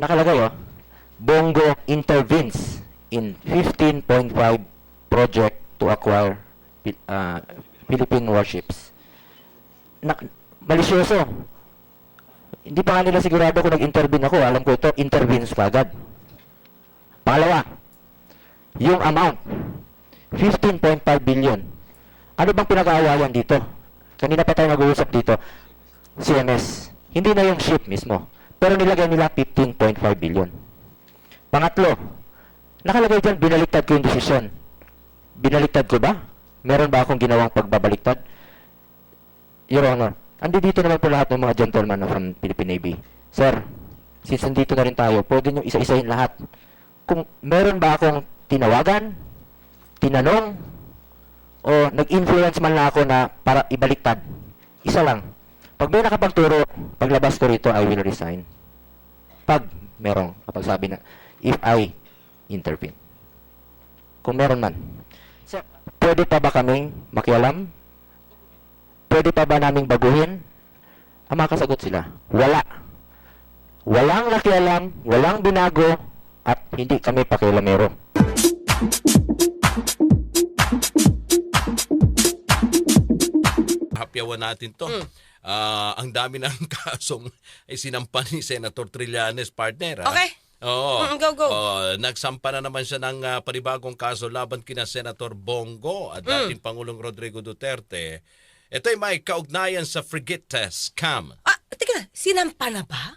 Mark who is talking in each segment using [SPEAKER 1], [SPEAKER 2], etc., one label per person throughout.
[SPEAKER 1] nakalagay oh, Bongo intervenes in 15.5 project to acquire ah, Philippine warships. Na, malisyoso. Hindi pa nga nila sigurado kung nag-intervene ako. Alam ko ito, intervenes pa agad. Pangalawa, yung amount, 15.5 billion. Ano bang pinag-aawayan dito? Kanina pa tayo nag-uusap dito. CMS. Hindi na yung ship mismo. Pero nilagay nila 15.5 billion. Pangatlo, nakalagay dyan, binaliktad ko yung desisyon. Binaliktad ko ba? Meron ba akong ginawang pagbabaliktad? Your Honor, andi dito naman po lahat ng mga gentlemen from Philippine Navy. Sir, since nandito na rin tayo, pwede nyo isa-isahin lahat. Kung meron ba akong tinawagan, tinanong, o nag-influence man lang ako na para ibaliktad, isa lang. Pag may nakapagturo, paglabas ko rito, I will resign. Pag merong kapag sabi na, if I intervene. Kung meron man. Sir, pwede pa ba kaming makialam? Pwede pa ba naming baguhin? Ang makasagot sila, wala. Walang nakialam, walang binago, at hindi kami pakialamero.
[SPEAKER 2] hapyawan natin to. Ah, ang dami ng kasong ay sinampa ni Senator Trillanes partner. ah.
[SPEAKER 3] Okay.
[SPEAKER 2] Oo.
[SPEAKER 3] Mm, go, go.
[SPEAKER 2] Oo, nagsampa na naman siya ng ah, panibagong kaso laban kina Senator Bongo at
[SPEAKER 3] Mm.
[SPEAKER 2] dating Pangulong Rodrigo Duterte. Ito ay may kaugnayan sa frigate scam.
[SPEAKER 3] Ah, teka na, sinampa na ba?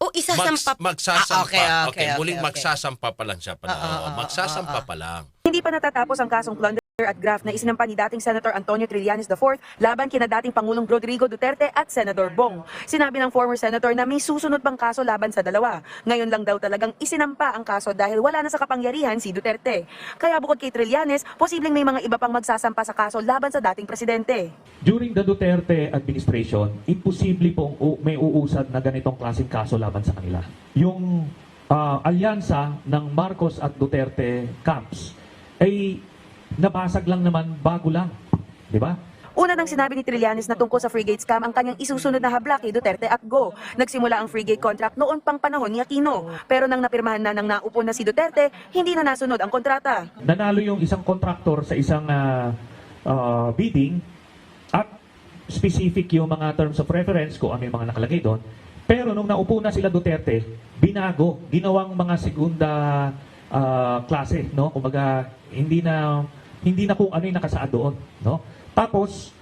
[SPEAKER 3] O isasampa?
[SPEAKER 2] magsasampa.
[SPEAKER 3] Ah, okay, okay, okay,
[SPEAKER 2] muling
[SPEAKER 3] okay.
[SPEAKER 2] magsasampa pa lang siya. Pa,
[SPEAKER 3] Ah, ah, ah,
[SPEAKER 2] magsasampa
[SPEAKER 3] ah, ah.
[SPEAKER 2] pa lang.
[SPEAKER 4] Hindi pa natatapos ang kasong plunder at graft na isinampa ni dating Senator Antonio Trillanes IV laban kina dating Pangulong Rodrigo Duterte at Senador Bong. Sinabi ng former senator na may susunod pang kaso laban sa dalawa. Ngayon lang daw talagang isinampa ang kaso dahil wala na sa kapangyarihan si Duterte. Kaya bukod kay Trillanes, posibleng may mga iba pang magsasampa sa kaso laban sa dating presidente.
[SPEAKER 5] During the Duterte administration, imposible pong may uusad na ganitong klaseng kaso laban sa kanila. Yung ah, alyansa ng Marcos at Duterte camps ay nabasag lang naman bago lang. Di ba?
[SPEAKER 4] Una nang sinabi ni Trillanes na tungkol sa frigate scam ang kanyang isusunod na habla kay Duterte at Go. Nagsimula ang frigate contract noon pang panahon ni Aquino. Pero nang napirmahan na ng naupo na si Duterte, hindi na nasunod ang kontrata.
[SPEAKER 5] Nanalo yung isang kontraktor sa isang ah, ah, bidding at specific yung mga terms of reference kung ano yung mga nakalagay doon. Pero nung naupo na sila Duterte, binago, ginawang mga segunda ah, klase, no? Kumbaga, hindi na hindi na kung ano yung nakasaad doon, no? Tapos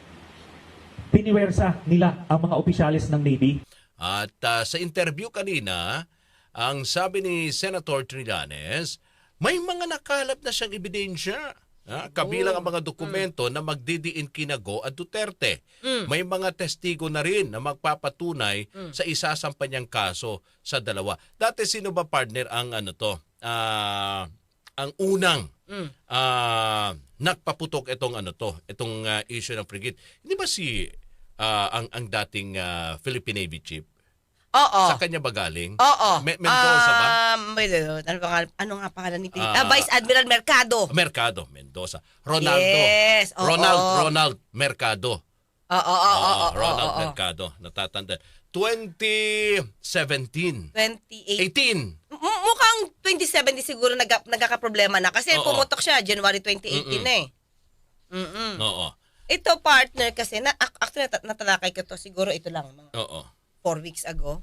[SPEAKER 5] piniwersa nila ang mga opisyalis ng Navy
[SPEAKER 2] At ah, sa interview kanina, ang sabi ni Senator Trillanes, may mga nakalap na siyang ebidensya. Ah, kabilang ang mga dokumento na magdidiin kina Go at Duterte. May mga testigo na rin na magpapatunay sa isasampa niyang kaso sa dalawa. Dati sino ba partner ang ano to? Ah, ang unang ah, nagpaputok itong ano to, itong ah, issue ng frigate. Hindi ba si ah, ang ang dating ah, Philippine Navy chief?
[SPEAKER 3] Oo.
[SPEAKER 2] Sa kanya ba galing?
[SPEAKER 3] Oo.
[SPEAKER 2] Me- Mendoza ba?
[SPEAKER 3] Um, ano, ba ano nga pangalan ni
[SPEAKER 2] Ah,
[SPEAKER 3] ah, Vice Admiral Mercado.
[SPEAKER 2] Mercado, Mendoza. Ronaldo.
[SPEAKER 3] Yes, oo.
[SPEAKER 2] Ronald, Ronald Mercado.
[SPEAKER 3] Oo, oo, oo,
[SPEAKER 2] Oo,
[SPEAKER 3] oo,
[SPEAKER 2] Ronald
[SPEAKER 3] oo, oo.
[SPEAKER 2] Mercado. Natatanda. 2017.
[SPEAKER 3] 2018.
[SPEAKER 2] 18.
[SPEAKER 3] Mukhang 2070 siguro nag nagkakaproblema na kasi
[SPEAKER 2] Oo.
[SPEAKER 3] pumutok siya January 2018
[SPEAKER 2] Mm-mm.
[SPEAKER 3] na eh. Mm-mm.
[SPEAKER 2] Oo.
[SPEAKER 3] Ito partner kasi na ac- actually nat- natalakay ko to siguro ito lang mga
[SPEAKER 2] Oo.
[SPEAKER 3] 4 weeks ago.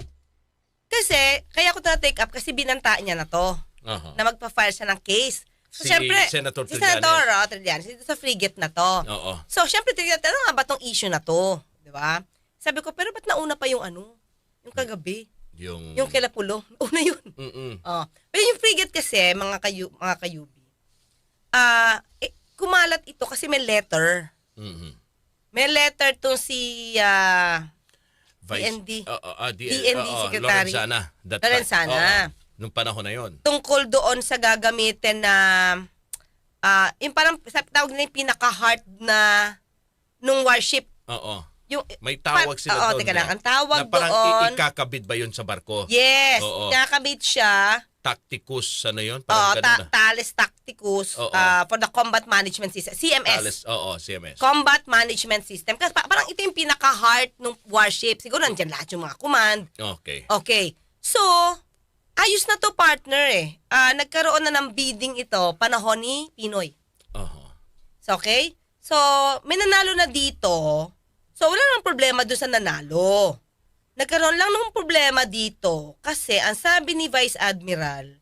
[SPEAKER 3] Kasi kaya ko to na take up kasi binanta niya na to
[SPEAKER 2] Aha.
[SPEAKER 3] na magpa-file siya ng case. So,
[SPEAKER 2] Si
[SPEAKER 3] syempre,
[SPEAKER 2] Senator
[SPEAKER 3] si
[SPEAKER 2] Trillanes.
[SPEAKER 3] Senator oh, Trillanes, dito sa frigate na to.
[SPEAKER 2] Oo.
[SPEAKER 3] So, syempre, tingnan ano nga ba tong issue na to? Di ba? Sabi ko, pero ba't nauna pa yung ano? Yung kagabi?
[SPEAKER 2] Yung...
[SPEAKER 3] Yung kila Pulo? Una yun.
[SPEAKER 2] Mm-mm.
[SPEAKER 3] Oh. Pero yung frigate kasi, mga kayu mga kayubi, ah, eh, kumalat ito kasi may letter.
[SPEAKER 2] Mhm.
[SPEAKER 3] May letter tong si ah,
[SPEAKER 2] Vice,
[SPEAKER 3] DND.
[SPEAKER 2] Oo, ah, D-
[SPEAKER 3] DND
[SPEAKER 2] oo,
[SPEAKER 3] Secretary.
[SPEAKER 2] Lorenzana. That
[SPEAKER 3] Lorenzana.
[SPEAKER 2] Oo, nung panahon na yon.
[SPEAKER 3] tungkol doon sa gagamitin na ah, yung parang sa tawag nila yung pinaka-heart na nung warship.
[SPEAKER 2] Oo.
[SPEAKER 3] Yung,
[SPEAKER 2] May tawag sila
[SPEAKER 3] oo,
[SPEAKER 2] doon.
[SPEAKER 3] teka
[SPEAKER 2] na-
[SPEAKER 3] lang. Ang tawag
[SPEAKER 2] na parang
[SPEAKER 3] doon,
[SPEAKER 2] ikakabit ba yun sa barko?
[SPEAKER 3] yes,
[SPEAKER 2] Oo.
[SPEAKER 3] nakakabit siya,
[SPEAKER 2] Tacticus, ano yun? Parang
[SPEAKER 3] ta-
[SPEAKER 2] ganun na.
[SPEAKER 3] Thales Tacticus
[SPEAKER 2] Oo.
[SPEAKER 3] ah, for the Combat Management System, CMS.
[SPEAKER 2] Thales, oo, CMS.
[SPEAKER 3] Combat Management System. Kasi pa- parang ito yung pinaka-heart ng warship. Siguro nandyan lahat yung mga command.
[SPEAKER 2] Okay.
[SPEAKER 3] Okay. So, partner eh. Ah, nagkaroon na ng bidding ito panahon ni Pinoy.
[SPEAKER 2] Oho.
[SPEAKER 3] So, okay? So, may nanalo na dito. So, wala nang problema doon sa nanalo. Nagkaroon lang ng problema dito kasi ang sabi ni Vice Admiral,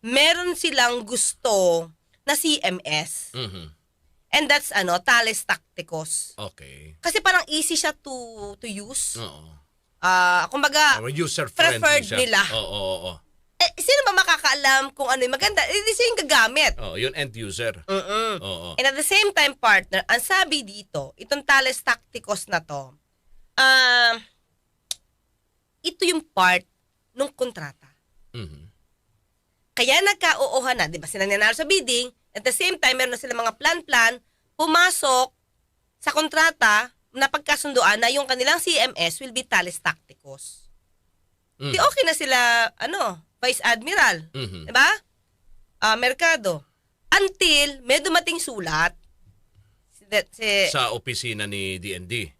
[SPEAKER 3] meron silang gusto na CMS.
[SPEAKER 2] Mhm.
[SPEAKER 3] And that's ano, Thales Tacticos.
[SPEAKER 2] Okay.
[SPEAKER 3] Kasi parang easy siya to to use.
[SPEAKER 2] Oo.
[SPEAKER 3] Ah, kumbaga,
[SPEAKER 2] user friendly
[SPEAKER 3] preferred
[SPEAKER 2] siya.
[SPEAKER 3] nila.
[SPEAKER 2] Oo, oo, oo.
[SPEAKER 3] Eh, sino ba makakaalam kung ano yung maganda? Eh, di siya yung gagamit.
[SPEAKER 2] Oo, yun end user.
[SPEAKER 3] Mm-mm.
[SPEAKER 2] Oo.
[SPEAKER 3] And at the same time, partner, ang sabi dito, itong Thales Tacticos na to, ah, ito yung part ng kontrata.
[SPEAKER 2] Mhm.
[SPEAKER 3] Kaya nagka-oohan na, di ba? Sila nanalo sa bidding, at the same time, meron na sila mga plan-plan, pumasok sa kontrata na pagkasunduan na yung kanilang CMS will be Thales Tacticos.
[SPEAKER 2] Mhm.
[SPEAKER 3] Di okay na sila, ano, Vice Admiral.
[SPEAKER 2] Mhm.
[SPEAKER 3] Di ba? Ah, merkado. Until may dumating sulat. Si, si,
[SPEAKER 2] Sa opisina ni DND.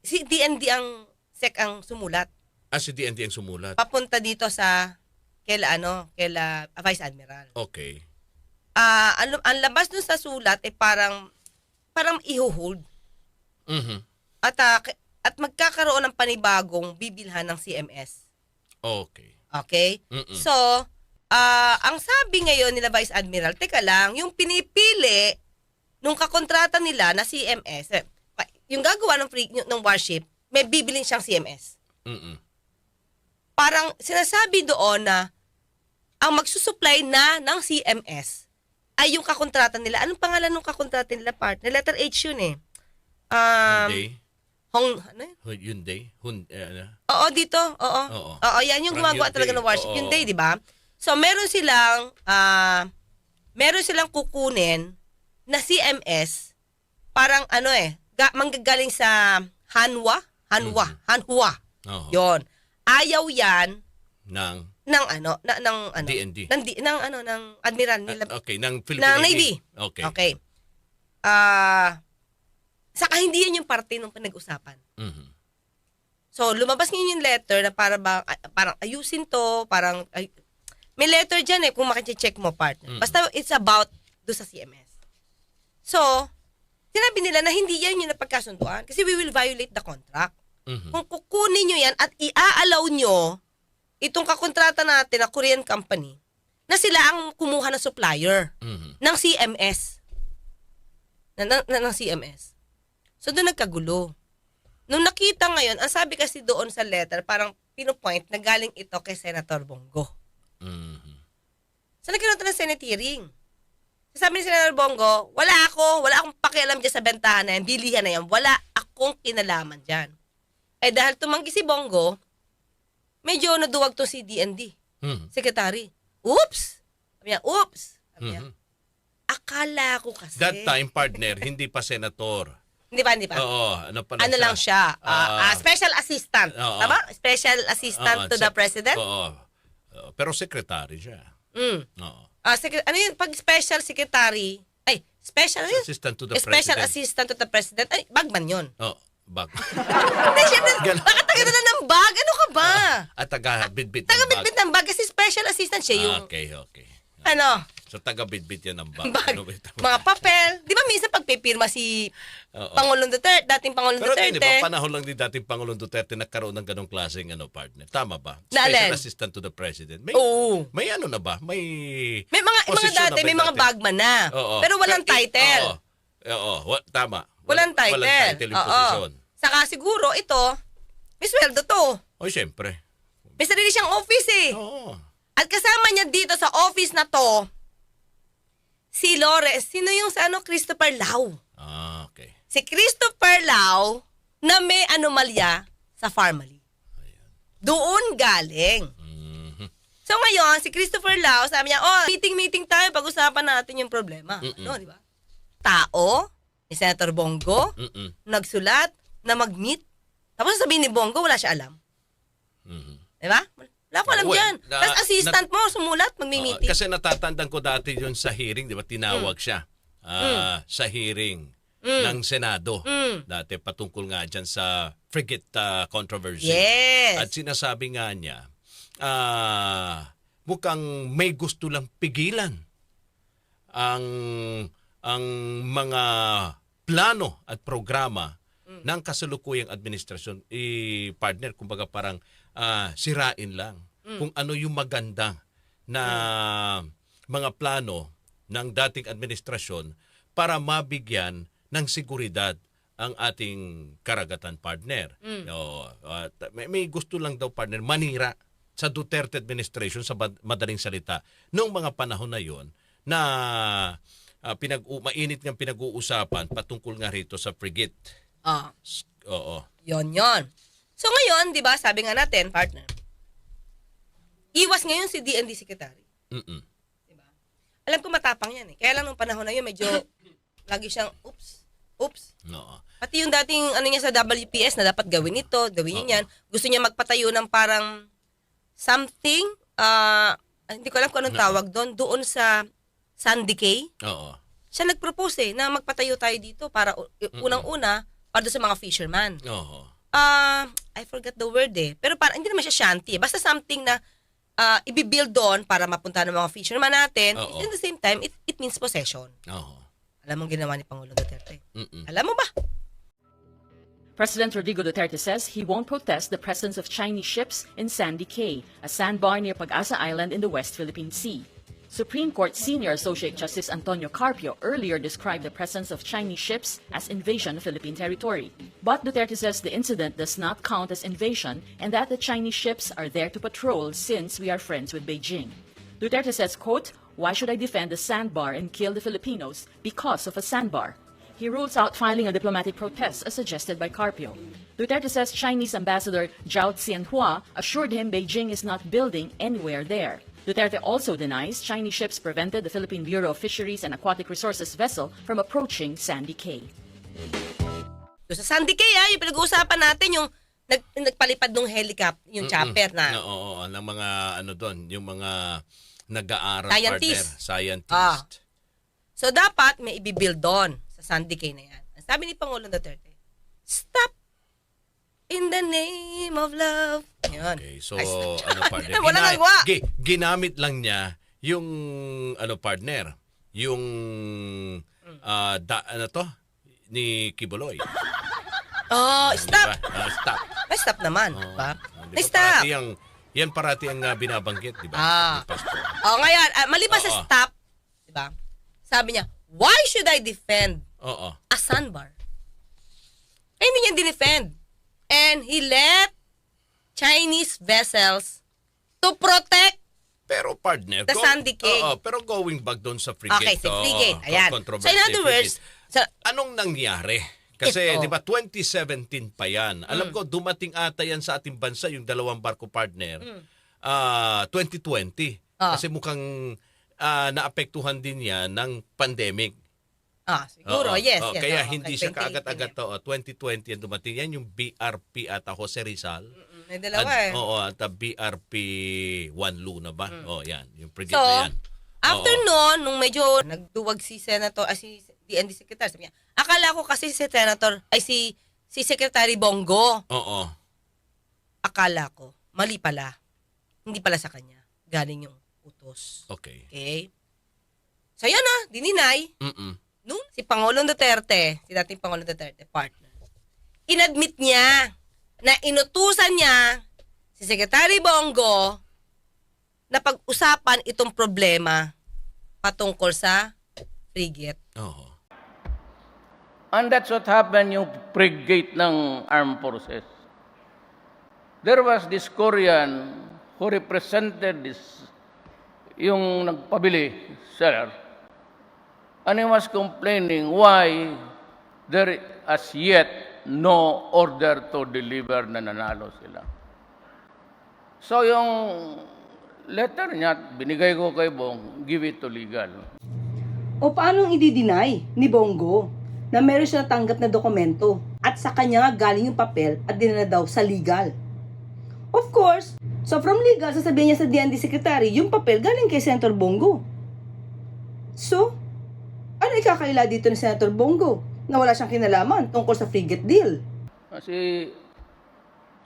[SPEAKER 3] si DND ang SEC ang sumulat.
[SPEAKER 2] Ah, si DND ang sumulat.
[SPEAKER 3] Papunta dito sa kaila ano, kaila ah, Vice Admiral.
[SPEAKER 2] Okay.
[SPEAKER 3] Ah, ang, ang labas dun sa sulat ay parang parang ihuhold
[SPEAKER 2] Mhm.
[SPEAKER 3] at k- at magkakaroon ng panibagong bibilhan ng CMS.
[SPEAKER 2] Okay.
[SPEAKER 3] Okay?
[SPEAKER 2] Mm-mm.
[SPEAKER 3] So, ah, ang sabi ngayon nila Vice Admiral, teka lang, yung pinipili nung kakontrata nila na CMS, eh, yung gagawa ng, free, ng warship, may bibilin siyang CMS.
[SPEAKER 2] Mhm.
[SPEAKER 3] Parang sinasabi doon na ang magsusupply na ng CMS ay yung kakontrata nila. Anong pangalan ng kakontrata nila, partner? Letter H yun eh. Um,
[SPEAKER 2] Hyundai.
[SPEAKER 3] Hong, ano yun?
[SPEAKER 2] Hyundai. Hun, eh, ano?
[SPEAKER 3] Oo, dito. Oo.
[SPEAKER 2] Oo.
[SPEAKER 3] Oo, yan yung gumagawa
[SPEAKER 2] Hyundai.
[SPEAKER 3] talaga ng warship.
[SPEAKER 2] Oo.
[SPEAKER 3] Yung day, di ba? So, meron silang, ah, meron silang kukunin na CMS, parang ano eh, ga, manggagaling sa Hanwa? Hanwa.
[SPEAKER 2] Mhm.
[SPEAKER 3] Hanhua.
[SPEAKER 2] Oo.
[SPEAKER 3] Yon. Ayaw yan
[SPEAKER 2] Ng
[SPEAKER 3] ng ano, na, ng ano,
[SPEAKER 2] DND.
[SPEAKER 3] ng, di- ng ano, ng admiral nila.
[SPEAKER 2] Ah, okay, ng Philippine
[SPEAKER 3] ng Navy.
[SPEAKER 2] Okay.
[SPEAKER 3] Okay. Ah, saka hindi yun yung parte ng pinag-usapan.
[SPEAKER 2] Mhm.
[SPEAKER 3] So, lumabas ngayon yung letter na para ba, ah, parang ayusin to, parang, ay, may letter dyan eh, kung makicheck mo partner.
[SPEAKER 2] Mm.
[SPEAKER 3] Basta it's about do sa CMS. So, sinabi nila na hindi yan yung napagkasunduan kasi we will violate the contract.
[SPEAKER 2] Mhm.
[SPEAKER 3] Kung kukunin nyo yan at i-allow nyo itong kakontrata natin na Korean company na sila ang kumuha ng supplier
[SPEAKER 2] Mhm.
[SPEAKER 3] ng CMS. Na, na, na- ng CMS. So doon nagkagulo. Nung nakita ngayon, ang sabi kasi doon sa letter, parang pinopoint na galing ito kay Senator Bongo.
[SPEAKER 2] Mhm.
[SPEAKER 3] So nagkaroon ng Senate hearing. Sabi ni Senator Bongo, wala ako, wala akong pakialam dyan sa bentahan na yan, bilihan na yan, wala akong kinalaman dyan. Eh dahil tumanggi si Bongo, medyo naduwag to si DND,
[SPEAKER 2] Mhm.
[SPEAKER 3] secretary. Oops! Sabi niya, oops! Sabi niya,
[SPEAKER 2] Mhm.
[SPEAKER 3] akala ko kasi.
[SPEAKER 2] That time partner, hindi pa senator.
[SPEAKER 3] Hindi pa, hindi pa.
[SPEAKER 2] Oo, ano pa
[SPEAKER 3] ano lang siya, ah,
[SPEAKER 2] Ah.
[SPEAKER 3] ah, special assistant.
[SPEAKER 2] Oo.
[SPEAKER 3] Tama? Special assistant
[SPEAKER 2] Oo,
[SPEAKER 3] to the
[SPEAKER 2] sec-
[SPEAKER 3] president?
[SPEAKER 2] Oo. Oo, pero secretary siya.
[SPEAKER 3] Mm.
[SPEAKER 2] Oo.
[SPEAKER 3] Ah, sec- ano yun? Pag special secretary, ay, special, ano yun?
[SPEAKER 2] Assistant to the
[SPEAKER 3] special
[SPEAKER 2] president.
[SPEAKER 3] assistant to the president. Ay, bagman yun.
[SPEAKER 2] Oh, bag.
[SPEAKER 3] Hindi, syempre,
[SPEAKER 2] Gan-
[SPEAKER 3] nakataga na ng bag. Ano ka ba?
[SPEAKER 2] At taga bitbit ng
[SPEAKER 3] Taga
[SPEAKER 2] bag.
[SPEAKER 3] bitbit ng bag kasi special assistant siya yung,
[SPEAKER 2] Ah, okay, okay.
[SPEAKER 3] ano,
[SPEAKER 2] So taga bitbit yan ng bag.
[SPEAKER 3] bag,
[SPEAKER 2] Ano ba ito?
[SPEAKER 3] mga papel. Di ba minsan pagpipirma si
[SPEAKER 2] Oo.
[SPEAKER 3] Pangulong Duterte, dating Pangulong
[SPEAKER 2] Pero di ba,
[SPEAKER 3] Duterte,
[SPEAKER 2] panahon lang din dating Pangulong Duterte nagkaroon ng ganong klaseng ano, partner. Tama ba? Special
[SPEAKER 3] alin?
[SPEAKER 2] assistant to the president. May,
[SPEAKER 3] oo.
[SPEAKER 2] may ano na ba? May
[SPEAKER 3] May mga, mga
[SPEAKER 2] posisyon na
[SPEAKER 3] dati,
[SPEAKER 2] ba
[SPEAKER 3] may mga
[SPEAKER 2] dati?
[SPEAKER 3] bagman na.
[SPEAKER 2] Oo.
[SPEAKER 3] Pero walang
[SPEAKER 2] Pero,
[SPEAKER 3] title.
[SPEAKER 2] Oo. Oo, wa- tama.
[SPEAKER 3] Walang title.
[SPEAKER 2] Walang title yung
[SPEAKER 3] Oo.
[SPEAKER 2] posisyon.
[SPEAKER 3] Saka siguro ito, may sweldo to.
[SPEAKER 2] O, syempre.
[SPEAKER 3] May sarili siyang office eh.
[SPEAKER 2] Oo.
[SPEAKER 3] At kasama niya dito sa office na to, si Lores. Sino yung sa ano, Christopher Lau?
[SPEAKER 2] Ah, okay.
[SPEAKER 3] Si Christopher Lau na may anomalya sa family. Doon galing.
[SPEAKER 2] Mhm.
[SPEAKER 3] So ngayon, si Christopher Lau, sabi niya, oh, meeting-meeting tayo, pag-usapan natin yung problema.
[SPEAKER 2] Mm-mm.
[SPEAKER 3] No, di ba? Tao, ni Senator Bongo,
[SPEAKER 2] Mm-mm.
[SPEAKER 3] nagsulat na mag-meet. Tapos sabihin ni Bongo, wala siya alam.
[SPEAKER 2] Mhm.
[SPEAKER 3] Di ba? Wala ko alam
[SPEAKER 2] Well,
[SPEAKER 3] yan.
[SPEAKER 2] na-
[SPEAKER 3] Tapos assistant mo, sumulat, magmi-meeting.
[SPEAKER 2] kasi natatandaan ko dati yun sa hearing, di ba? Tinawag siya ah, sa hearing ng Senado.
[SPEAKER 3] Mm.
[SPEAKER 2] Dati patungkol nga dyan sa frigate ah, controversy.
[SPEAKER 3] Yes.
[SPEAKER 2] At sinasabi nga niya, ah, mukhang may gusto lang pigilan ang ang mga plano at programa ng kasalukuyang administrasyon i partner kumbaga parang ah, sirain lang kung ano yung maganda na mga plano ng dating administrasyon para mabigyan ng seguridad ang ating karagatan partner. No, at may, may gusto lang daw partner manira sa Duterte administration sa madaling salita noong mga panahon na yon na ah, pinag mainit ng pinag-uusapan patungkol nga rito sa frigate.
[SPEAKER 3] Ah,
[SPEAKER 2] Oo.
[SPEAKER 3] yon yon. So ngayon, di ba, sabi nga natin, partner, iwas ngayon si DND Secretary.
[SPEAKER 2] Mm-mm.
[SPEAKER 3] Diba? Alam ko matapang yan eh. Kaya lang nung panahon na yun, medyo lagi siyang, oops, oops.
[SPEAKER 2] Oo.
[SPEAKER 3] Pati yung dating ano niya sa WPS na dapat gawin ito, gawin niya yan. Gusto niya magpatayo ng parang something, ah, hindi ko alam kung anong tawag doon, doon sa Sandy Cay.
[SPEAKER 2] Oo.
[SPEAKER 3] Siya nag-propose eh, na magpatayo tayo dito para unang-una, para sa mga fisherman.
[SPEAKER 2] Oo.
[SPEAKER 3] Ah, I forgot the word eh. Pero parang hindi naman siya shanty. eh. Basta something na ah, ibibuild doon para mapunta ng mga fisherman natin.
[SPEAKER 2] Oo.
[SPEAKER 3] In the same time, it, it means possession.
[SPEAKER 2] Oo.
[SPEAKER 3] Alam mo ginawa ni Pangulong Duterte.
[SPEAKER 2] Mm-mm.
[SPEAKER 3] Alam mo ba?
[SPEAKER 6] President Rodrigo Duterte says he won't protest the presence of Chinese ships in Sandy Cay, a sandbar near Pag-asa Island in the West Philippine Sea. Supreme Court Senior Associate Justice Antonio Carpio earlier described the presence of Chinese ships as invasion of Philippine territory. But Duterte says the incident does not count as invasion and that the Chinese ships are there to patrol since we are friends with Beijing. Duterte says, quote, Why should I defend a sandbar and kill the Filipinos because of a sandbar? He rules out filing a diplomatic protest as suggested by Carpio. Duterte says Chinese Ambassador Zhao Xianhua assured him Beijing is not building anywhere there. Duterte also denies Chinese ships prevented the Philippine Bureau of Fisheries and Aquatic Resources vessel from approaching Sandy Cay.
[SPEAKER 3] Doon sa Sandy Cay, ah, yung pinag-uusapan natin, yung nag, nagpalipad ng helicopter, yung chopper na.
[SPEAKER 2] Oo, oo, oo, ng mga ano doon, yung mga nag-aaral
[SPEAKER 3] Scientist.
[SPEAKER 2] partner, scientist.
[SPEAKER 3] Ah. So, dapat may ibibuild doon sa Sandy Cay na yan. Ang sabi ni Pangulong Duterte, stop in the name of love. Yun.
[SPEAKER 2] Okay, so
[SPEAKER 3] Ay,
[SPEAKER 2] ano partner?
[SPEAKER 3] Wala
[SPEAKER 2] gina-
[SPEAKER 3] nagawa.
[SPEAKER 2] gi- ginamit lang niya yung ano partner, yung ah, da, ano to ni Kibuloy.
[SPEAKER 3] Oh, stop.
[SPEAKER 2] Diba? Ah, stop.
[SPEAKER 3] Ay, stop naman.
[SPEAKER 2] Oo.
[SPEAKER 3] Diba?
[SPEAKER 2] Ah, di
[SPEAKER 3] Ay,
[SPEAKER 2] ba
[SPEAKER 3] stop.
[SPEAKER 2] Parati ang, yan parati ang ah, binabanggit, di ba?
[SPEAKER 3] Ah. Oh, ngayon, ah, maliban sa
[SPEAKER 2] Oo.
[SPEAKER 3] stop, diba? Sabi niya, why should I defend
[SPEAKER 2] Oo.
[SPEAKER 3] a sandbar? Eh, hindi niya dinefend. And he let Chinese vessels to protect
[SPEAKER 2] Pero partner,
[SPEAKER 3] The Sandy Cay.
[SPEAKER 2] Oo, pero going back doon sa frigate.
[SPEAKER 3] Okay, si
[SPEAKER 2] oo,
[SPEAKER 3] frigate.
[SPEAKER 2] con-
[SPEAKER 3] Ayan. So, in other words, sa,
[SPEAKER 2] anong nangyari? Kasi, di ba, 2017 pa yan. Alam
[SPEAKER 3] Mm.
[SPEAKER 2] ko, dumating ata yan sa ating bansa, yung dalawang barko partner,
[SPEAKER 3] Mm.
[SPEAKER 2] ah 2020.
[SPEAKER 3] Ah.
[SPEAKER 2] Kasi mukhang ah, naapektuhan din yan ng pandemic.
[SPEAKER 3] Ah, siguro,
[SPEAKER 2] Oo,
[SPEAKER 3] yes,
[SPEAKER 2] oo,
[SPEAKER 3] yes.
[SPEAKER 2] Kaya
[SPEAKER 3] oo,
[SPEAKER 2] hindi siya
[SPEAKER 3] 2018
[SPEAKER 2] kaagad-agad to. oh, 2020 yan dumating. Yan yung BRP at Jose Rizal.
[SPEAKER 3] Mm, May dalawa
[SPEAKER 2] At-
[SPEAKER 3] eh.
[SPEAKER 2] Oo, at ah, BRP 1 Luna ba? Oh, yan. Yung frigate
[SPEAKER 3] So,
[SPEAKER 2] na yan.
[SPEAKER 3] After
[SPEAKER 2] Oo.
[SPEAKER 3] noon, nung medyo nagduwag si Senator, ah, si DND Secretary, sabi niya, akala ko kasi si Senator, ay si, si Secretary Bongo,
[SPEAKER 2] Oo.
[SPEAKER 3] akala ko, mali pala. Hindi pala sa kanya. Galing yung utos.
[SPEAKER 2] Okay.
[SPEAKER 3] Okay? So yan ah, dininay.
[SPEAKER 2] Mm-mm.
[SPEAKER 3] Nung si Pangulong Duterte, si dating Pangulong Duterte, partner, inadmit niya na inutusan niya si Secretary Bongo na pag-usapan itong problema patungkol sa frigate.
[SPEAKER 2] Oo.
[SPEAKER 7] And that's what happened yung frigate ng armed forces. There was this Korean who represented this, yung nagpabili, seller. And he was complaining why there as yet no order to deliver na nanalo sila. So yung letter niya, binigay ko kay Bong, give it to legal.
[SPEAKER 8] O paano i-deny ni Bongo na meron siya natanggap na dokumento at sa kanya nga galing yung papel at dinala daw sa legal? Of course, so from legal, sasabihin niya sa DND Secretary, yung papel galing kay Senator Bongo. So, ano ikakaila dito ni Senator Bongo na wala siyang kinalaman tungkol sa frigate deal?
[SPEAKER 7] Kasi,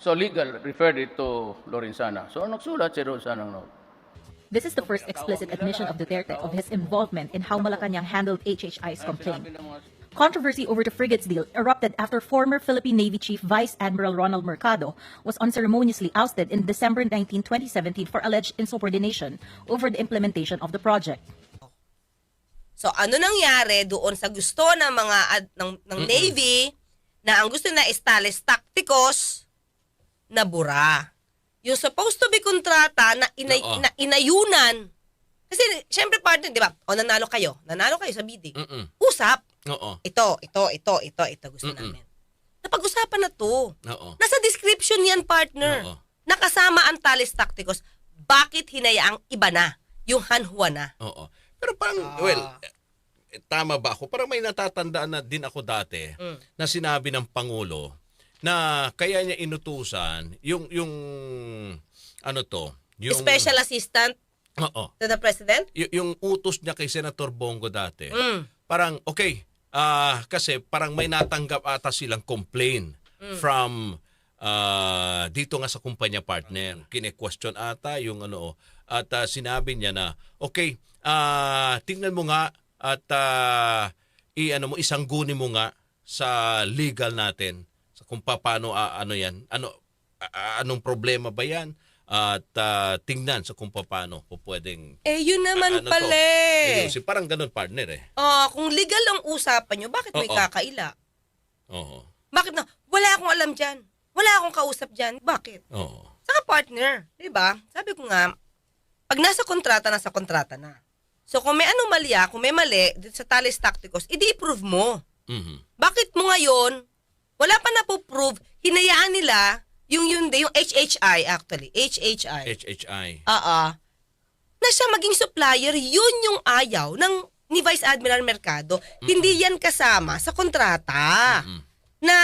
[SPEAKER 7] so legal referred it to Lorenzana. So nagsulat si Lorenzana ng note.
[SPEAKER 9] This is the first explicit admission of Duterte of his involvement in how Malacanang handled HHI's complaint. Controversy over the frigates deal erupted after former Philippine Navy Chief Vice Admiral Ronald Mercado was unceremoniously ousted in December 19, 2017 for alleged insubordination over the implementation of the project.
[SPEAKER 3] So ano nangyari doon sa gusto ng mga ad- ng, ng Navy na ang gusto na is Thales Tacticos na bura. Yung supposed to be kontrata na, inay,
[SPEAKER 2] Oo.
[SPEAKER 3] na inayunan. Kasi syempre partner, di ba? O nanalo kayo. Nanalo kayo sa bidding.
[SPEAKER 2] Mm-mm.
[SPEAKER 3] Usap.
[SPEAKER 2] Oo.
[SPEAKER 3] Ito, ito, ito, ito, ito gusto
[SPEAKER 2] Mm-mm.
[SPEAKER 3] namin. Napag-usapan na to.
[SPEAKER 2] Oo.
[SPEAKER 3] Nasa description yan, partner.
[SPEAKER 2] Oo.
[SPEAKER 3] Nakasama ang Thales Tacticos. Bakit hinayaang iba na? Yung Hanhua na.
[SPEAKER 2] Oo. Pero parang, well, eh, tama ba ako? Parang may natatandaan na din ako dati
[SPEAKER 3] Mm.
[SPEAKER 2] na sinabi ng Pangulo na kaya niya inutusan yung, yung, ano to? Yung,
[SPEAKER 3] Special Assistant
[SPEAKER 2] Oo.
[SPEAKER 3] to the President?
[SPEAKER 2] Y- yung utos niya kay Senator Bongo dati.
[SPEAKER 3] Mm.
[SPEAKER 2] Parang, okay, ah kasi parang may natanggap ata silang complaint
[SPEAKER 3] Mm.
[SPEAKER 2] from ah, dito nga sa kumpanya partner. Kine-question ata yung ano, at ah, sinabi niya na, okay, ah tingnan mo nga at ah, i ano mo isang mo nga sa legal natin sa kung paano ah, ano yan ano ah, anong problema ba yan at ah, tingnan sa kung paano po pwedeng
[SPEAKER 3] Eh, yun naman
[SPEAKER 2] ano to,
[SPEAKER 3] pala eh.
[SPEAKER 2] ayusin. parang ganun partner eh
[SPEAKER 3] Oh, kung legal ang usapan nyo, bakit may
[SPEAKER 2] Oo.
[SPEAKER 3] kakaila?
[SPEAKER 2] oo
[SPEAKER 3] Bakit na? Wala akong alam dyan. Wala akong kausap dyan. Bakit?
[SPEAKER 2] oo
[SPEAKER 3] Saka partner, di ba? Sabi ko nga, pag nasa kontrata, nasa kontrata na. So kung may anomalya, kung may mali sa Thales Tacticos, i-prove mo.
[SPEAKER 2] mhm
[SPEAKER 3] Bakit mo ngayon, wala pa na po prove, hinayaan nila yung yun yung HHI actually, HHI.
[SPEAKER 2] HHI
[SPEAKER 3] Oo. Na siya maging supplier, yun yung ayaw ng ni Vice Admiral Mercado. Hindi yan kasama sa kontrata.
[SPEAKER 2] Mm.
[SPEAKER 3] Na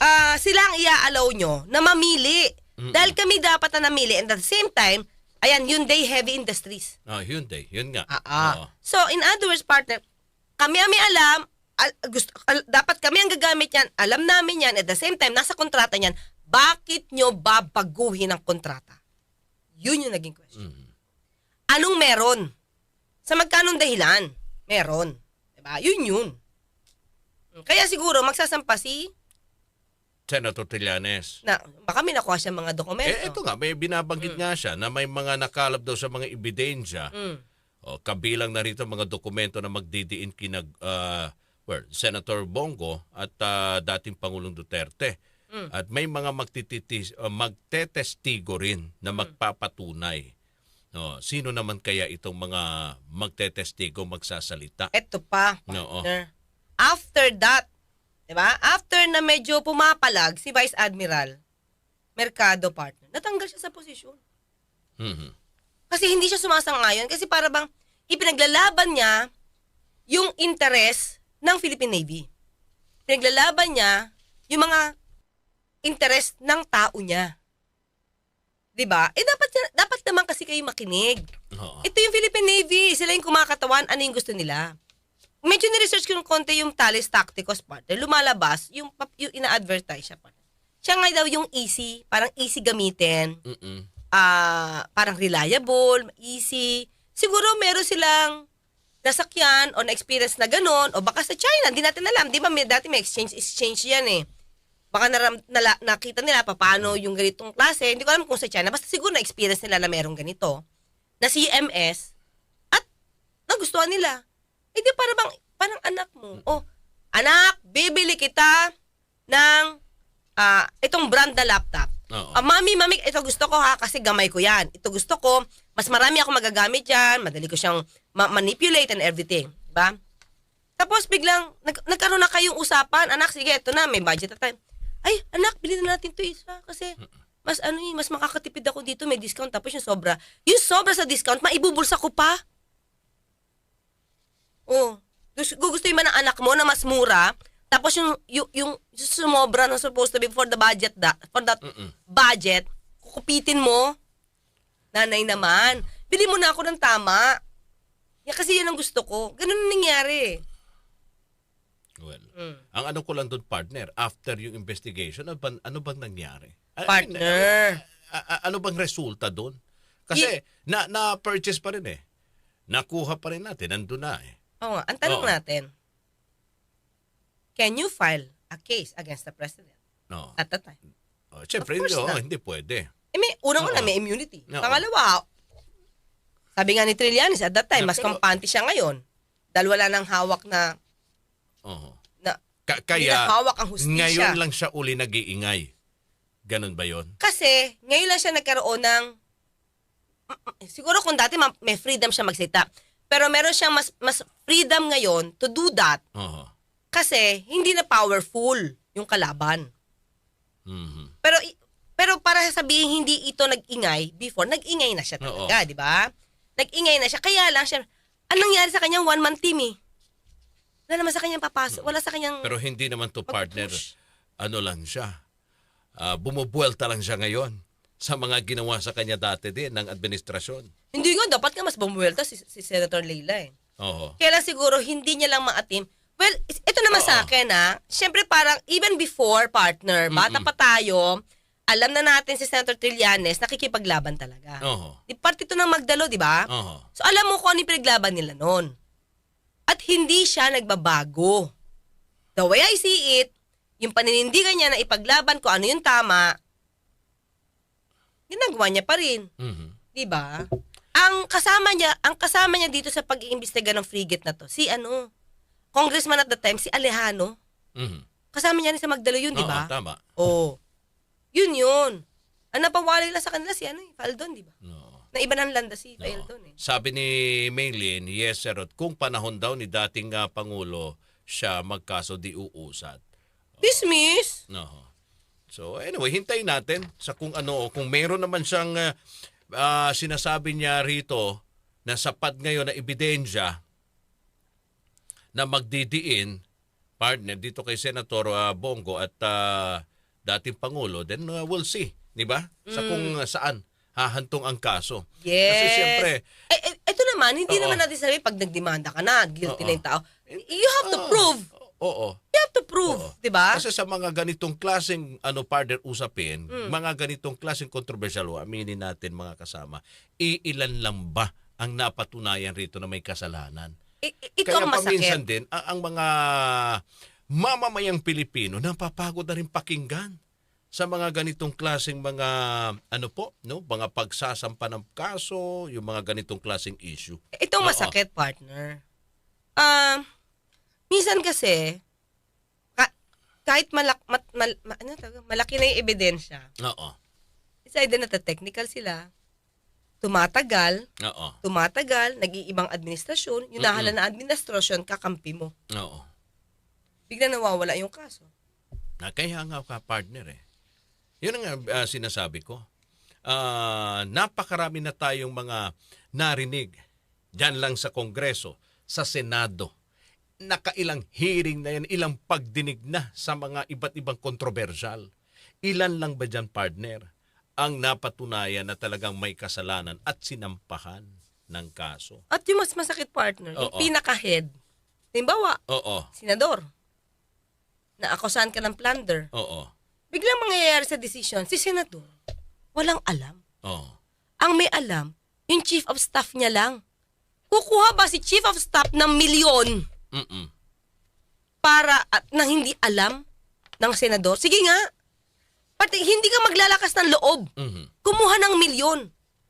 [SPEAKER 3] ah sila ang iaalaw nyo na mamili. Dahil kami dapat na namili and at the same time, ayan, Hyundai Heavy Industries.
[SPEAKER 2] ah Hyundai yun nga
[SPEAKER 3] Ah, ah.
[SPEAKER 2] Oo.
[SPEAKER 3] So, in other words, partner, kami ang may alam, al- gusto, al- dapat kami ang gagamit yan, alam namin yan, at the same time, nasa kontrata niyan, bakit nyo babaguhin ang kontrata? Yun yung naging question.
[SPEAKER 2] Mhm.
[SPEAKER 3] Anong meron? Sa magkanong dahilan? Meron. Diba? Yun yun. Kaya siguro, magsasampa si,
[SPEAKER 2] Senator Trillanes
[SPEAKER 3] na, baka may nakuha siya mga dokumento.
[SPEAKER 2] eh ito nga may binabanggit nga siya na may mga nakalap daw sa mga ebidensya
[SPEAKER 3] Mm.
[SPEAKER 2] O, kabilang na rito mga dokumento na magdidiin kinag ah, well, Senator Bongo at ah, dating Pangulong Duterte.
[SPEAKER 3] Mm.
[SPEAKER 2] At may mga magtititis, ah, magtetestigo rin na magpapatunay. No, sino naman kaya itong mga magtetestigo magsasalita?
[SPEAKER 3] Eto pa,
[SPEAKER 2] No, oh.
[SPEAKER 3] partner. After that, di ba? After na medyo pumapalag si Vice Admiral Mercado partner, natanggal siya sa posisyon.
[SPEAKER 2] Mhm.
[SPEAKER 3] Kasi hindi siya sumasang-ayon kasi para bang ipinaglalaban niya yung interes ng Philippine Navy. Pinaglalaban niya yung mga interes ng tao niya. 'Di ba? Eh dapat dapat naman kasi kayo makinig.
[SPEAKER 2] Oo.
[SPEAKER 3] Ito yung Philippine Navy. Sila yung kumakatawan. Ano yung gusto nila? Medyo ni-research ko ng konti yung Thales Tacticos partner. Lumalabas, yung, yung ina-advertise siya partner. Siya nga daw yung easy, parang easy gamitin,
[SPEAKER 2] Mm-mm.
[SPEAKER 3] ah parang reliable, easy. Siguro meron silang nasakyan o na-experience na ganun, o baka sa China, hindi natin alam. Di ba may, dati may exchange, exchange yan eh. Baka naram, nala, nakita nila pa paano yung ganitong klase. Hindi ko alam kung sa China. Basta siguro na-experience nila na merong ganito. Na CMS. At nagustuhan nila. Eh di para bang, parang anak mo. Oh, anak, bibili kita ng ah, itong brand na laptop.
[SPEAKER 2] Oo.
[SPEAKER 3] Ah, mami, mami, ito gusto ko ha kasi gamay ko yan. Ito gusto ko, mas marami ako magagamit yan, madali ko siyang ma- manipulate and everything. Diba? Tapos biglang, nag- nagkaroon na kayong usapan, anak, sige, ito na, may budget na tayo. Ay, anak, bilhin na natin to isa kasi mas ano eh, mas makakatipid ako dito, may discount. Tapos yung sobra, yung sobra sa discount, maibubulsa ko pa. Oh, gusto, gusto ba ng anak mo na mas mura, tapos yung, yung, yung sumobra na supposed to be for the budget, da, for that
[SPEAKER 2] Mm-mm.
[SPEAKER 3] budget, kukupitin mo. Nanay naman, bili mo na ako ng tama. Ya, kasi yan ang gusto ko. Ganun ang nangyari.
[SPEAKER 2] Well,
[SPEAKER 3] Mm.
[SPEAKER 2] ang ano ko lang doon partner, after yung investigation, ano bang, ano bang nangyari? I mean,
[SPEAKER 3] Partner.
[SPEAKER 2] a- a- ano bang resulta doon? Kasi na na-purchase pa rin eh. Nakuha pa rin natin, nandun na eh.
[SPEAKER 3] Oo nga, ang tanong
[SPEAKER 2] Oo.
[SPEAKER 3] natin, can you file a case against the president
[SPEAKER 2] No.
[SPEAKER 3] at that time?
[SPEAKER 2] Oh, Siyempre,
[SPEAKER 3] Of course
[SPEAKER 2] hindi, oh,
[SPEAKER 3] not.
[SPEAKER 2] hindi pwede.
[SPEAKER 3] Eh, may, unang-una,
[SPEAKER 2] Oo.
[SPEAKER 3] may immunity.
[SPEAKER 2] Oo.
[SPEAKER 3] Pangalawa, sabi nga ni Trillanes at that time,
[SPEAKER 2] Na,
[SPEAKER 3] mas
[SPEAKER 2] pero-
[SPEAKER 3] kampante siya ngayon. Dahil wala nang hawak na,
[SPEAKER 2] Oo.
[SPEAKER 3] na
[SPEAKER 2] Ka-
[SPEAKER 3] hindi
[SPEAKER 2] kaya,
[SPEAKER 3] na hawak ang hustisya.
[SPEAKER 2] ngayon lang siya uli nag-iingay. Ganon ba yon?
[SPEAKER 3] Kasi, ngayon lang siya nagkaroon ng, siguro kung dati ma- may freedom siya magsalita, pero meron siyang mas, mas freedom ngayon to do that
[SPEAKER 2] Oo.
[SPEAKER 3] kasi hindi na powerful yung kalaban.
[SPEAKER 2] Mhm.
[SPEAKER 3] Pero pero para sabihin hindi ito nag-ingay before, nag-ingay na siya talaga, di ba? Nag-ingay na siya. Kaya lang siya, anong nangyari sa kanyang one-man team eh? Wala naman sa kanyang papasok. Wala sa kanyang...
[SPEAKER 2] Pero hindi naman to partner,
[SPEAKER 3] Pag-push.
[SPEAKER 2] ano lang siya. Uh, bumubuelta lang siya ngayon sa mga ginawa sa kanya dati din ng administrasyon.
[SPEAKER 3] Hindi nga, dapat nga mas bumuwelta si, si Senator Leila eh.
[SPEAKER 2] Oo.
[SPEAKER 3] Kaya lang siguro hindi niya lang maatim. Well, ito naman
[SPEAKER 2] Oo.
[SPEAKER 3] sa akin ha. Siyempre parang even before partner, bata pa tayo, alam na natin si Senator Trillanes nakikipaglaban talaga.
[SPEAKER 2] Oo.
[SPEAKER 3] Di parte ito ng Magdalo, di ba?
[SPEAKER 2] Oo.
[SPEAKER 3] So alam mo kung ano yung pinaglaban nila noon. At hindi siya nagbabago. The way I see it, yung paninindigan niya na ipaglaban ko ano yung tama, ginagawa niya pa rin.
[SPEAKER 2] Mhm.
[SPEAKER 3] 'Di ba? Ang kasama niya, ang kasama niya dito sa pag-iimbestiga ng frigate na to, si ano, congressman at the time, si Alejano.
[SPEAKER 2] Mhm.
[SPEAKER 3] Kasama niya rin sa Magdalo yun, di
[SPEAKER 2] Oo,
[SPEAKER 3] ba?
[SPEAKER 2] tama.
[SPEAKER 3] Oo. Yun yun. Ang napawali lang sa kanila si ano, eh, Faldon, di ba?
[SPEAKER 2] Oo.
[SPEAKER 3] Na iba ng landa si
[SPEAKER 2] Oo.
[SPEAKER 3] Faldon eh.
[SPEAKER 2] Sabi ni Maylin, yes sir, at kung panahon daw ni dating ah, Pangulo siya magkaso di uusad.
[SPEAKER 3] Dismiss.
[SPEAKER 2] No. So anyway, hintayin natin sa kung ano, kung meron naman siyang ah, ah, sinasabi niya rito na sapat ngayon na ebidensya na magdidiin partner dito kay Senator ah, Bongo at ah, dating Pangulo, then ah, we'll see, di ba? Sa kung ah, saan hahantong ang kaso.
[SPEAKER 3] Yes.
[SPEAKER 2] Kasi siyempre,
[SPEAKER 3] Eh, eh, ito naman, hindi
[SPEAKER 2] Oo.
[SPEAKER 3] naman natin sabi pag nagdemanda ka na, guilty
[SPEAKER 2] Oo.
[SPEAKER 3] na yung tao. You have to
[SPEAKER 2] ah,
[SPEAKER 3] prove.
[SPEAKER 2] Oo.
[SPEAKER 3] You have to prove,
[SPEAKER 2] Oo.
[SPEAKER 3] di ba?
[SPEAKER 2] Kasi sa mga ganitong klaseng ano partner usapin,
[SPEAKER 3] Hmm.
[SPEAKER 2] mga ganitong klaseng controversial, aminin natin mga kasama, iilan lang ba ang napatunayan rito na may kasalanan?
[SPEAKER 3] I- ito
[SPEAKER 2] Kaya
[SPEAKER 3] ang
[SPEAKER 2] paminsan
[SPEAKER 3] masakit.
[SPEAKER 2] din, ang, ang mga mamamayang Pilipino napapagod na rin pakinggan sa mga ganitong klaseng mga ano po, no? Mga pagsasampa ng kaso, yung mga ganitong klaseng issue.
[SPEAKER 3] Ito
[SPEAKER 2] Oo.
[SPEAKER 3] masakit, partner. Ah, minsan kasi, ka- kahit malak, mat, mal, ma- ano tawag? malaki na yung ebidensya,
[SPEAKER 2] Oo.
[SPEAKER 3] it's either na-technical sila, tumatagal,
[SPEAKER 2] Oo.
[SPEAKER 3] tumatagal, nag-iibang administrasyon, yung nahala na administrasyon, kakampi mo.
[SPEAKER 2] Oo.
[SPEAKER 3] Bigla nawawala yung kaso.
[SPEAKER 2] Na kaya nga ka partner eh. Yun ang ah, sinasabi ko. Ah, napakarami na tayong mga narinig diyan lang sa Kongreso, sa Senado. Nakailang hearing na yan, ilang pagdinig na sa mga iba't ibang kontrobersyal. Ilan lang ba dyan, partner, ang napatunayan na talagang may kasalanan at sinampahan ng kaso?
[SPEAKER 3] At yung mas masakit, partner, yung
[SPEAKER 2] Oo.
[SPEAKER 3] pinaka-head. Halimbawa,
[SPEAKER 2] Oo,
[SPEAKER 3] senador, na akusahan ka ng plunder,
[SPEAKER 2] oo,
[SPEAKER 3] biglang mangyayari sa decision, si senador, walang alam.
[SPEAKER 2] oo.
[SPEAKER 3] Ang may alam, yung chief of staff niya lang. Kukuha ba si chief of staff ng milyon
[SPEAKER 2] Mm-mm.
[SPEAKER 3] para at nang hindi alam ng senador? Sige nga. Pati hindi ka maglalakas ng loob.
[SPEAKER 2] Mhm.
[SPEAKER 3] Kumuha ng milyon.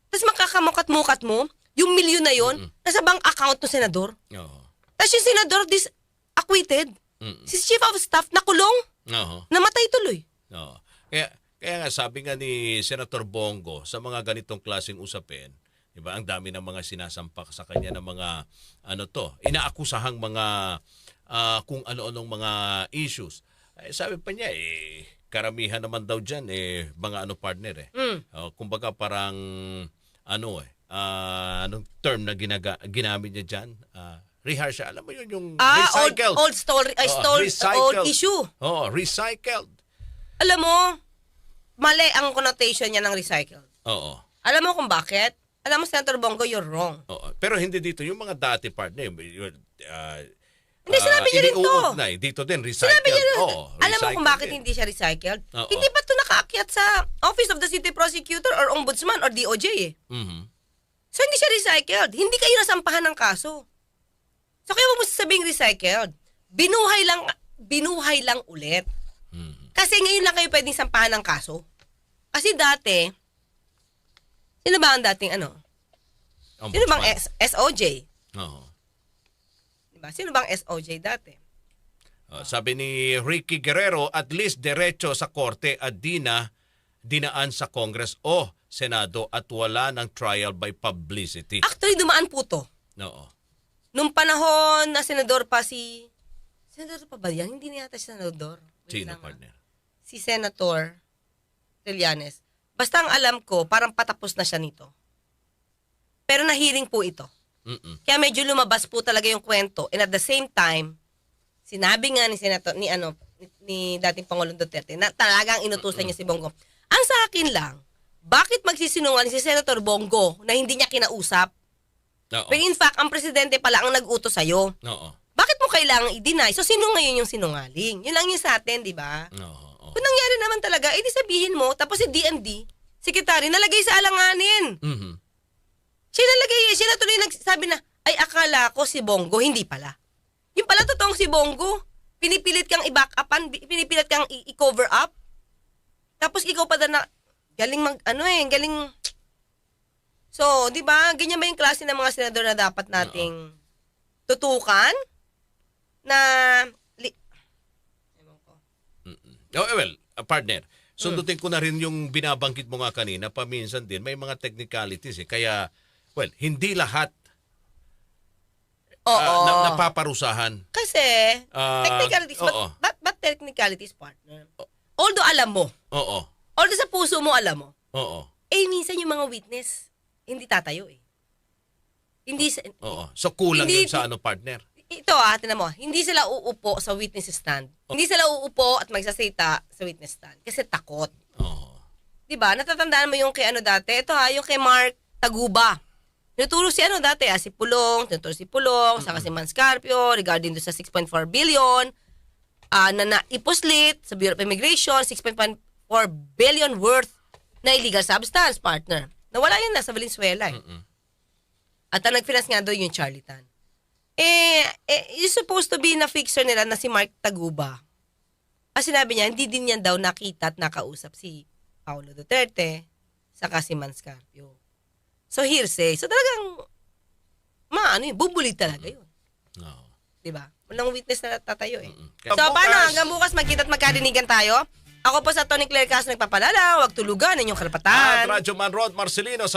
[SPEAKER 3] Tapos makakamukat-mukat mo, yung milyon na yon nasa bank account ng senador.
[SPEAKER 2] Oo.
[SPEAKER 3] Tapos yung senador dis acquitted.
[SPEAKER 2] Mm-mm.
[SPEAKER 3] Si chief of staff nakulong,
[SPEAKER 2] Oo.
[SPEAKER 3] namatay tuloy.
[SPEAKER 2] No. Kaya kaya nga sabi nga ni Senator Bongo sa mga ganitong klaseng usapin, 'di ba? Ang dami ng mga sinasampak sa kanya ng mga ano to, inaakusahang mga ah, kung ano-anong mga issues. Eh, sabi pa niya eh karamihan naman daw diyan eh mga ano partner eh.
[SPEAKER 3] Mm.
[SPEAKER 2] Oh, kumbaga parang ano eh ah, anong term na ginaga, ginamit niya diyan? Ah, reharsha. Alam mo yun yung
[SPEAKER 3] Ah, old,
[SPEAKER 2] recycled.
[SPEAKER 3] old story, ay,
[SPEAKER 2] Oo,
[SPEAKER 3] stole,
[SPEAKER 2] recycled.
[SPEAKER 3] old issue.
[SPEAKER 2] Oh, recycled.
[SPEAKER 3] Alam mo, mali ang connotation niya ng recycled.
[SPEAKER 2] Oo.
[SPEAKER 3] Alam mo kung bakit? Alam mo, Senator Bongo, you're wrong.
[SPEAKER 2] Oo. Pero hindi dito. Yung mga dati partner, uh,
[SPEAKER 3] Hindi, sinabi niya rin to.
[SPEAKER 2] iniuugnay. Dito din, recycled.
[SPEAKER 3] Sinabi niya rin.
[SPEAKER 2] Oo,
[SPEAKER 3] Alam mo kung bakit
[SPEAKER 2] din.
[SPEAKER 3] hindi siya recycled?
[SPEAKER 2] Oo.
[SPEAKER 3] Hindi pa ito nakaakyat sa Office of the City Prosecutor or Ombudsman or DOJ eh.
[SPEAKER 2] Mhm.
[SPEAKER 3] So hindi siya recycled. Hindi kayo nasampahan ng kaso. So kaya mo sabing recycled. Binuhay lang binuhay lang ulit.
[SPEAKER 2] Mhm.
[SPEAKER 3] Kasi ngayon lang kayo pwedeng sampahan ng kaso. Kasi dati, sino ba ang dating ano? Sino bang
[SPEAKER 2] Ombudsman.
[SPEAKER 3] S- SOJ?
[SPEAKER 2] Oo.
[SPEAKER 3] Diba? Sino bang SOJ dati?
[SPEAKER 2] Uh, sabi ni Ricky Guerrero, at least derecho sa korte at di na dinaan sa Congress o Senado at wala ng trial by publicity.
[SPEAKER 3] Actually, dumaan po to.
[SPEAKER 2] Oo.
[SPEAKER 3] Nung panahon na senador pa si... Senador pa ba yan? Hindi na yata siya senador. Wait
[SPEAKER 2] Sino
[SPEAKER 3] lang, ah.
[SPEAKER 2] partner?
[SPEAKER 3] Si Senator Trillanes. Basta ang alam ko, parang patapos na siya nito. Pero nahiring po ito.
[SPEAKER 2] Mm-mm.
[SPEAKER 3] Kaya medyo lumabas po talaga yung kwento. And at the same time, sinabi nga ni Senator, ni ano, ni, ni dating Pangulong Duterte na talagang inutusan niya si Bongo. Ang sa akin lang, bakit magsisinungaling si Senator Bongo na hindi niya kinausap?
[SPEAKER 2] Oo.
[SPEAKER 3] When in fact, ang presidente pala ang nag-utos sa'yo.
[SPEAKER 2] Oo.
[SPEAKER 3] Bakit mo kailangang i-deny? So, sino ngayon yung sinungaling? Yun lang yun sa atin, di ba?
[SPEAKER 2] Oo.
[SPEAKER 3] Kung nangyari naman talaga, edi sabihin mo, tapos si DMD, sekretary, nalagay sa alanganin.
[SPEAKER 2] Mhm.
[SPEAKER 3] Siya nalagay, siya na tuloy nagsabi na, ay akala ko si Bongo, hindi pala. Yung pala totoong si Bongo, pinipilit kang i-back upan, pinipilit kang i-cover up. Tapos ikaw pa na, galing mag, ano eh, galing, so, di ba, ganyan ba yung klase ng mga senador na dapat nating tutukan? Na.
[SPEAKER 2] Oh, eh, well, uh, partner, sundutin ko na rin yung binabanggit mo nga kanina, paminsan din, may mga technicalities eh. Kaya, well, hindi lahat
[SPEAKER 3] Oo.
[SPEAKER 2] ah, na, napaparusahan.
[SPEAKER 3] Kasi,
[SPEAKER 2] Ah,
[SPEAKER 3] technicalities, but,
[SPEAKER 2] oo.
[SPEAKER 3] but, but technicalities, partner. Although alam mo,
[SPEAKER 2] Oo.
[SPEAKER 3] although sa puso mo alam mo,
[SPEAKER 2] Oo.
[SPEAKER 3] eh minsan yung mga witness, hindi tatayo eh. Hindi, sa-
[SPEAKER 2] Oo. So, kulang
[SPEAKER 3] Hindi-
[SPEAKER 2] yun sa ano, partner.
[SPEAKER 3] Ito ah, tinan mo, hindi sila uupo sa witness stand. Hindi sila uupo at magsasita sa witness stand kasi takot.
[SPEAKER 2] Oo.
[SPEAKER 3] 'Di ba? Natatandaan mo yung kay ano dati? Ito ha, yung kay Mark Taguba. Tinuturo si ano dati, ah, si Pulong, tinuturo si Pulong, saka si Manscarpio regarding do sa 6.4 billion ah na naipuslit sa Bureau of Immigration, 6.4 billion worth na illegal substance, partner. Nawala yun na sa Valenzuela. Eh.
[SPEAKER 2] Mm-mm.
[SPEAKER 3] At ang nag-finance nga doon yung Charlatan. Eh, eh, yung supposed to be na fixer nila na si Mark Taguba. Kasi sinabi niya, hindi din yan daw nakita at nakausap si Paulo Duterte saka si Manscarpio. So hearsay. So talagang, maano yun, bubuli talaga yun.
[SPEAKER 2] Oo.
[SPEAKER 3] Di ba? Walang witness na tatayo eh.
[SPEAKER 2] Mm-mm.
[SPEAKER 3] So
[SPEAKER 2] Bukas-
[SPEAKER 3] paano? Hanggang bukas magkita at magkarinigan tayo? Ako po sa Tony Claire Castro nagpapalala, huwag tulugan inyong
[SPEAKER 2] At
[SPEAKER 3] karapatan.
[SPEAKER 2] Radyo Man Marcelino